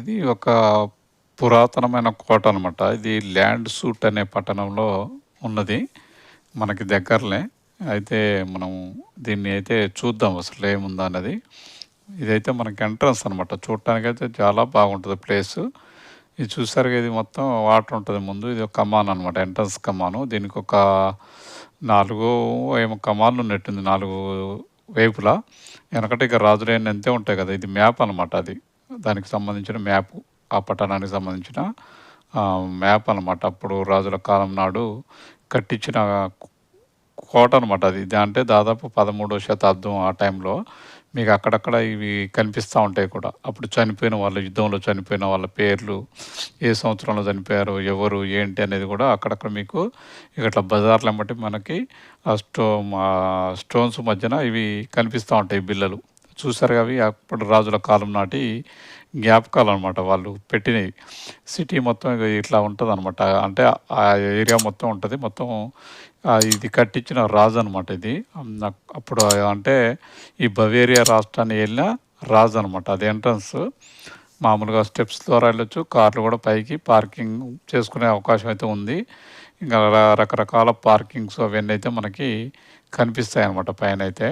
ఇది ఒక పురాతనమైన కోట అనమాట. ఇది ల్యాండ్ సూట్ అనే పట్టణంలో ఉన్నది. మనకి దగ్గరలే. అయితే మనం దీన్ని అయితే చూద్దాం అసలు ఏముందా అన్నది. ఇదైతే మనకి ఎంట్రన్స్ అనమాట. చూడటానికైతే చాలా బాగుంటుంది ప్లేసు. ఇది చూసారుగా ఇది మొత్తం వాటర్ ఉంటుంది ముందు. ఇది ఒక కమాన్ అనమాట. ఎంట్రన్స్ కమాను. దీనికి ఒక నాలుగు ఏమో కమాన్లు ఉన్నట్టుంది నాలుగు వైపులా. వెనకటి ఇక రాజులైన అంతే ఉంటాయి కదా! ఇది మ్యాప్ అనమాట అది. దానికి సంబంధించిన మ్యాప్ ఆ పట్టణానికి సంబంధించిన మ్యాప్ అనమాట. అప్పుడు రాజుల కాలం నాడు కట్టించిన కోట అనమాట అది. అంటే దాదాపు 13వ శతాబ్దం ఆ టైంలో మీకు అక్కడక్కడ ఇవి కనిపిస్తూ ఉంటాయి కూడా. అప్పుడు చనిపోయిన వాళ్ళు, యుద్ధంలో చనిపోయిన వాళ్ళ పేర్లు, ఏ సంవత్సరంలో చనిపోయారు, ఎవరు, ఏంటి అనేది కూడా అక్కడక్కడ మీకు ఇట్లా బజార్లు బజార్లెంబటి మనకి ఆ స్టో స్టోన్స్ మధ్యన ఇవి కనిపిస్తూ ఉంటాయి బిళ్ళలు. చూసారుగా అవి అప్పుడు రాజుల కాలం నాటి జ్ఞాపకాలనమాట వాళ్ళు పెట్టినవి సిటీ మొత్తం ఇట్లా ఉంటుంది అనమాట అంటే ఆ ఏరియా మొత్తం ఉంటుంది మొత్తం ఇది కట్టించిన రాజు అనమాట ఇది. అప్పుడు అంటే ఈ బవేరియా రాష్ట్రాన్ని వెళ్ళిన రాజు అనమాట. అది ఎంట్రన్స్. మామూలుగా స్టెప్స్ ద్వారా వెళ్ళొచ్చు. కార్లు కూడా పైకి పార్కింగ్ చేసుకునే అవకాశం అయితే ఉంది. ఇంకా రకరకాల పార్కింగ్స్ అవన్నీ అయితే మనకి కనిపిస్తాయి అన్నమాట పైన అయితే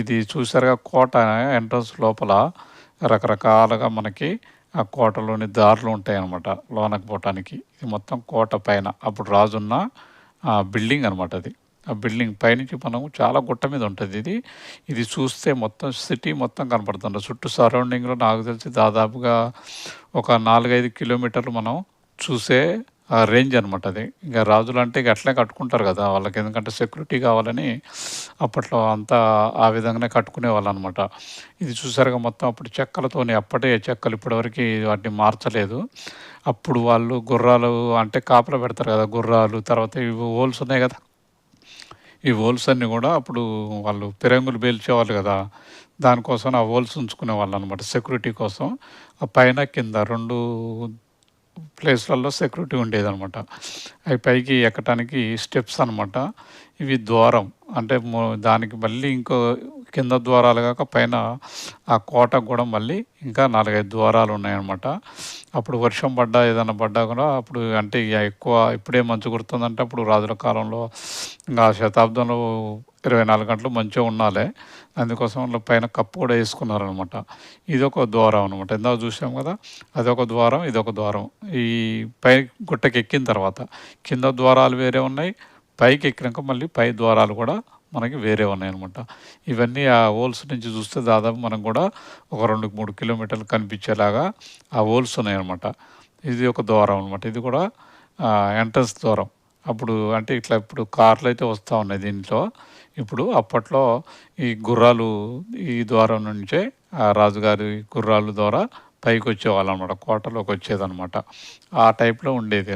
ఇది చూసారుగా కోట ఎంట్రన్స్ లోపల రకరకాలుగా మనకి ఆ కోటలోని దారులు ఉంటాయన్నమాట లోనకి పోవటానికి. ఇది మొత్తం కోట పైన. అప్పుడు రాజున్న బిల్డింగ్ అనమాట అది. ఆ బిల్డింగ్ పైనుంచి మనం చాలా గుట్ట మీద ఉంటుంది ఇది. ఇది చూస్తే మొత్తం సిటీ మొత్తం కనపడుతుంది చుట్టూ సరౌండింగ్‌లో నాకు తెలిసి దాదాపుగా ఒక 4, 5 కిలోమీటర్లు మనం చూసే రేంజ్ అనమాట అది. ఇంక రాజులంటే ఇక అట్లే కట్టుకుంటారు కదా! వాళ్ళకి ఎందుకంటే సెక్యూరిటీ కావాలని అప్పట్లో అంతా ఆ విధంగానే కట్టుకునేవాళ్ళనమాట. ఇది చూసారుగా మొత్తం అప్పుడు చెక్కలతోని అప్పటే చెక్కలు ఇప్పటివరకు వాటిని మార్చలేదు. అప్పుడు వాళ్ళు గుర్రాలు అంటే కాపలా పెడతారు కదా! గుర్రాలు తర్వాత ఇవి వోల్స్ ఉన్నాయి కదా! ఈ వోల్స్ అన్నీ కూడా అప్పుడు వాళ్ళు పిరంగులు పేల్చేవాళ్ళు కదా! దానికోసం ఆ వోల్స్ అనమాట సెక్యూరిటీ కోసం. ఆ పైన, కింద రెండు ప్లేస్‌లలో సెక్యూరిటీ ఉండేదనమాట. అవి పైకి ఎక్కటానికి స్టెప్స్ అనమాట. ఇవి ద్వారం. అంటే దానికి మళ్ళీ ఇంకో కింద ద్వారాలు కాక పైన ఆ కోటకు కూడా మళ్ళీ ఇంకా 4, 5 ద్వారాలు ఉన్నాయన్నమాట. అప్పుడు వర్షం పడ్డా, ఏదైనా పడ్డా కూడా అప్పుడు అంటే ఎక్కువ ఇప్పుడే మంచు కుడుతుందంటే అప్పుడు రాజుల కాలంలో ఇంకా శతాబ్దంలో ఇరవై నాలుగు గంటలు మంచిగా ఉండాలి అందుకోసం వాళ్ళు పైన కప్పు కూడా ఏసుకున్నారనమాట. ఇదొక ద్వారం అనమాట. ఇందాక చూసాం కదా! అదొక ద్వారం, ఇదొక ద్వారం. ఈ పై గుట్టకెక్కిన తర్వాత కింద ద్వారాలు వేరే ఉన్నాయి. పైకి ఎక్కినాక మళ్ళీ పై ద్వారాలు కూడా మనకి వేరే ఉన్నాయన్నమాట. ఇవన్నీ ఆ హోల్స్ నుంచి చూస్తే దాదాపు మనం కూడా ఒక 2, 3 కిలోమీటర్లు కనిపించేలాగా ఆ హోల్స్ ఉన్నాయన్నమాట. ఇది ఒక ద్వారం అనమాట. ఇది కూడా ఎంట్రన్స్ ద్వారం. అప్పుడు అంటే ఇట్లా ఇప్పుడు కార్లు అయితే వస్తూ ఉన్నాయి దీంట్లో. ఇప్పుడు అప్పట్లో ఈ గుర్రాలు ఈ ద్వారం నుంచే ఆ రాజుగారి గుర్రాలు ద్వారా పైకి పైకొచ్చేవాళ్ళనమాట. కోటలోకి వచ్చేదనమాట. ఆ టైప్‌లో ఉండేది.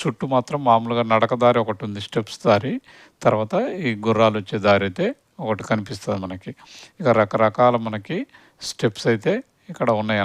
చుట్టూ మాత్రం మామూలుగా నడక దారి ఉంది స్టెప్స్ దారి. తర్వాత ఈ గుర్రాలు వచ్చే దారి అయితే ఒకటి కనిపిస్తుంది మనకి. ఇక రకరకాల మనకి స్టెప్స్ అయితే ఇక్కడ ఉన్నాయి.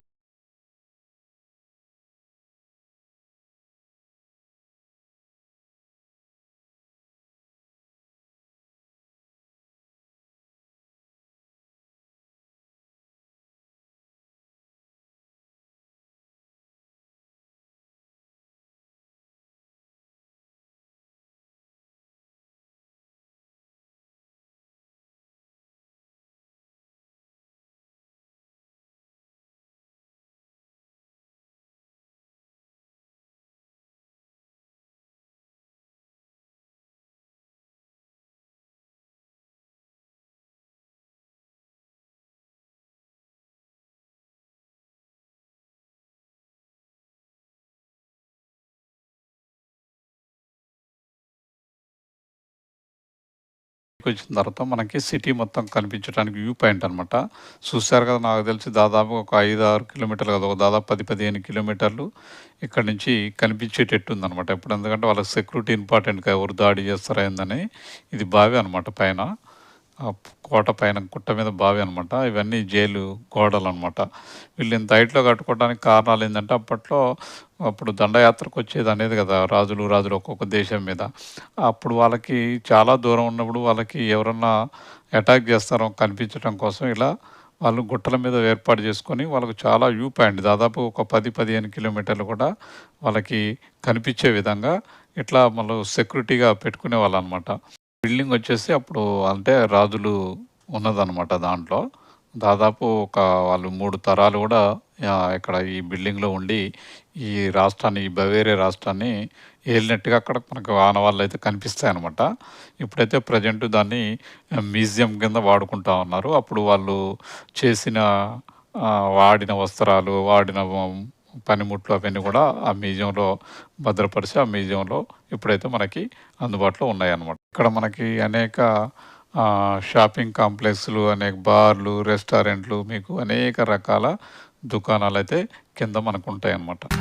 వచ్చిన తర్వాత మనకి సిటీ మొత్తం కనిపించడానికి వ్యూ పాయింట్ అనమాట. చూసారు కదా! నాకు తెలిసి దాదాపు ఒక 5, 6 కిలోమీటర్లు కదా ఒక దాదాపు 10, 15 కిలోమీటర్లు ఇక్కడ నుంచి కనిపించేటట్టు ఉందనమాట. ఇప్పుడు ఎందుకంటే వాళ్ళకి సెక్యూరిటీ ఇంపార్టెంట్ కదా! ఎవరు దాడి చేస్తారా ఏందని. ఇది బావి అనమాట పైన. కోట పైన గుట్ట మీద బావి అనమాట. ఇవన్నీ జైలు గోడలనమాట. వీళ్ళు ఇంత హైట్‌లో కట్టుకోవడానికి కారణాలు ఏంటంటే అప్పట్లో అప్పుడు దండయాత్రకు వచ్చేది అనేది కదా! రాజులు, రాజులు ఒక్కొక్క దేశం మీద. అప్పుడు వాళ్ళకి చాలా దూరం ఉన్నప్పుడు వాళ్ళకి ఎవరన్నా అటాక్ చేస్తారో కనిపించటం కోసం ఇలా వాళ్ళు గుట్టల మీద ఏర్పాటు చేసుకొని వాళ్ళకు చాలా వ్యూ పాయింట్ దాదాపు ఒక 10, 15 కిలోమీటర్లు కూడా వాళ్ళకి కనిపించే విధంగా ఇట్లా మళ్ళీ సెక్యూరిటీగా పెట్టుకునే వాళ్ళు అనమాట బిల్డింగ్ వచ్చేసి అప్పుడు అంటే రాజులు ఉన్నదనమాట దాంట్లో. దాదాపు ఒక వాళ్ళు మూడు తరాలు కూడా ఇక్కడ ఈ బిల్డింగ్‌లో ఉండి ఈ రాష్ట్రాన్ని, ఈ బవేరియా రాష్ట్రాన్ని ఏలినట్టుగా అక్కడ మనకు కనిపిస్తాయి అనమాట ఇప్పుడైతే ప్రెజెంట్ దాన్ని మ్యూజియం కింద వాడుకుంటా ఉన్నారు. అప్పుడు వాళ్ళు చేసిన వాడిన వస్త్రాలు, వాడిన పనిముట్లు అవన్నీ కూడా ఆ మ్యూజియంలో భద్రపరిచి, ఆ మ్యూజియంలో ఇప్పుడైతే మనకి అందుబాటులో ఉన్నాయన్నమాట. ఇక్కడ మనకి అనేక షాపింగ్ కాంప్లెక్స్‌లు, అనేక బార్లు, రెస్టారెంట్లు మీకు అనేక రకాల దుకాణాలైతే కింద మనకు ఉంటాయన్నమాట